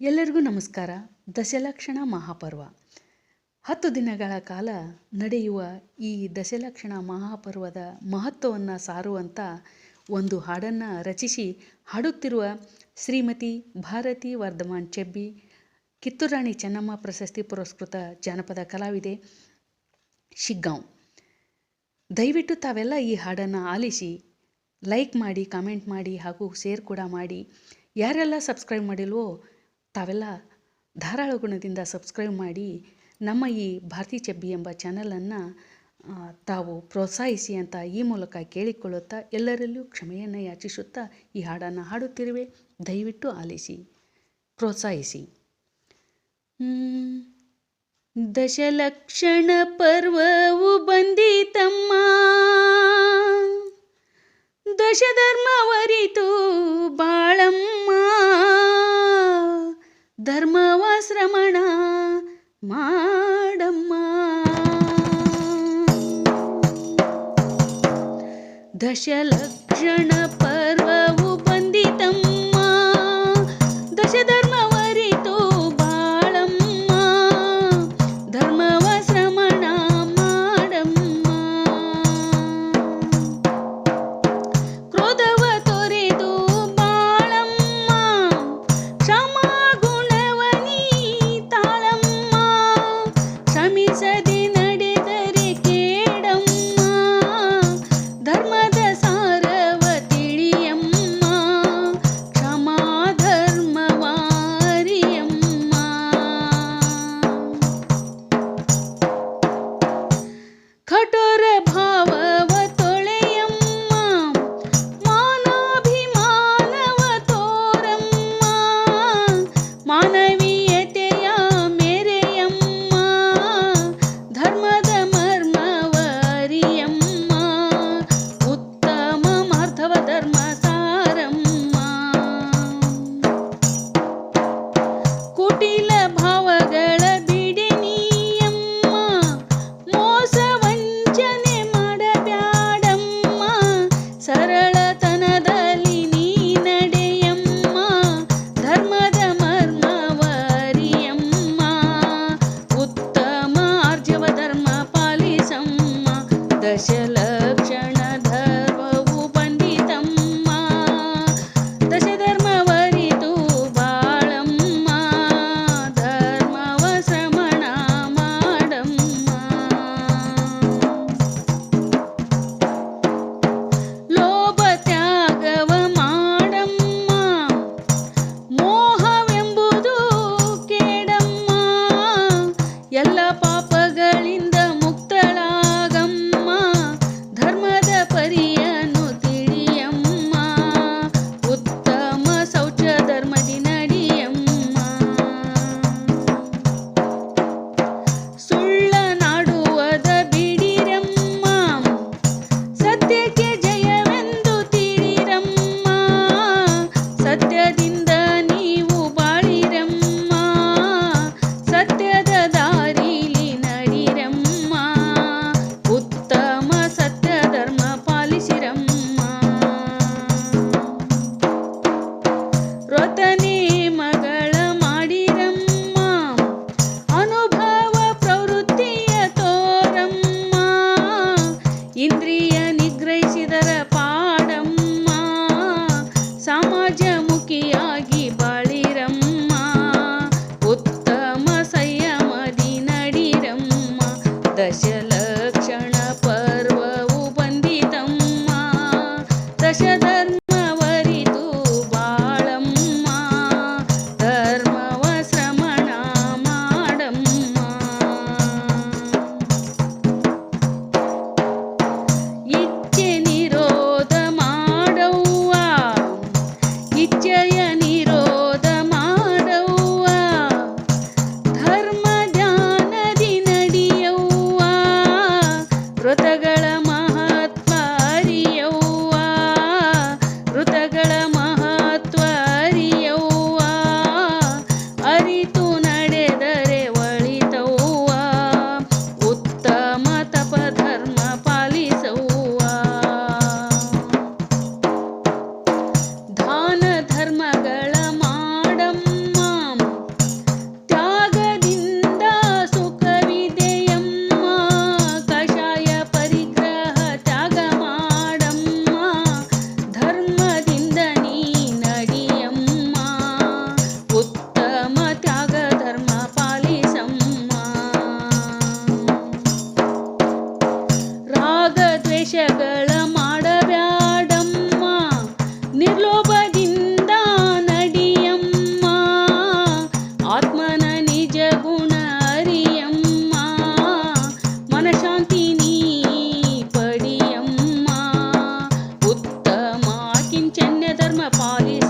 ಎಲ್ಲರಿಗೂ ನಮಸ್ಕಾರ. ದಶಲಕ್ಷಣ ಮಹಾಪರ್ವ. ಹತ್ತು ದಿನಗಳ ಕಾಲ ನಡೆಯುವ ಈ ದಶಲಕ್ಷಣ ಮಹಾಪರ್ವದ ಮಹತ್ವವನ್ನು ಸಾರುವಂಥ ಒಂದು ಹಾಡನ್ನು ರಚಿಸಿ ಹಾಡುತ್ತಿರುವ ಶ್ರೀಮತಿ ಭಾರತಿ ವರ್ಧಮಾನ್ ಚೆಬ್ಬಿ, ಕಿತ್ತೂರಾಣಿ ಚೆನ್ನಮ್ಮ ಪ್ರಶಸ್ತಿ ಪುರಸ್ಕೃತ ಜಾನಪದ ಕಲಾವಿದೆ ಶಿಗ್ಗಾಂವ್. ದಯವಿಟ್ಟು ತಾವೆಲ್ಲ ಈ ಹಾಡನ್ನು ಆಲಿಸಿ, ಲೈಕ್ ಮಾಡಿ, ಕಾಮೆಂಟ್ ಮಾಡಿ ಹಾಗೂ ಶೇರ್ ಕೂಡ ಮಾಡಿ. ಯಾರೆಲ್ಲ ಸಬ್ಸ್ಕ್ರೈಬ್ ಮಾಡಿಲ್ವೋ ತಾವೆಲ್ಲ ಧಾರಾಳ ಗುಣದಿಂದ ಸಬ್ಸ್ಕ್ರೈಬ್ ಮಾಡಿ ನಮ್ಮ ಈ ಭಾರತಿ ಚೆಬ್ಬಿ ಎಂಬ ಚಾನಲನ್ನು ತಾವು ಪ್ರೋತ್ಸಾಹಿಸಿ ಅಂತ ಈ ಮೂಲಕ ಕೇಳಿಕೊಳ್ಳುತ್ತಾ ಎಲ್ಲರಲ್ಲೂ ಕ್ಷಮೆಯನ್ನು ಯಾಚಿಸುತ್ತಾ ಈ ಹಾಡನ್ನು ಹಾಡುತ್ತಿರುವೆ. ದಯವಿಟ್ಟು ಆಲಿಸಿ, ಪ್ರೋತ್ಸಾಹಿಸಿ. ದಶಲಕ್ಷಣ ಪರ್ವವು ಬಂದಿತಮ್ಮ. ದಶಧರ್ಮವರಿತು ಬಾಳಮ್ಮ. ಧರ್ಮವ ಶ್ರಮಣ ಮಾಡಮ್ಮ ದಶಲಕ್ಷಣ cielo. party.